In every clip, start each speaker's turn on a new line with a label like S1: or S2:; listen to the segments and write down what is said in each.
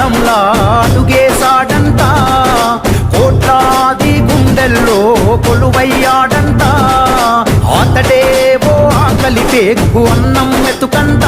S1: యుద్ధంలా అడుగేశాడంట కోట్లాది గుండెల్లో కొలువయ్యాడంట. అతడే ఓ ఆకలి పేగు అన్నం మెతుకంట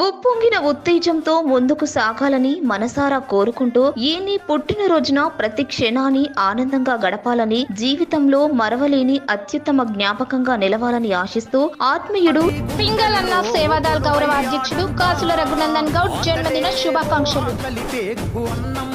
S2: ఉప్పొంగిన ఉత్తేజంతో ముందుకు సాగాలని మనసారా కోరుకుంటూ ఈ నీ పుట్టినరోజున ప్రతి క్షణాన్ని ఆనందంగా గడపాలని జీవితంలో మరవలేని అత్యుత్తమ జ్ఞాపకంగా నిలవాలని ఆశిస్తూ ఆత్మీయుడు
S3: పింగళన్న సేవాదాల్ గౌరవ అధ్యక్షుడు కాసుల రఘునందన్ గౌడ్ జన్మదిన శుభాకాంక్షలు.
S1: అన్నం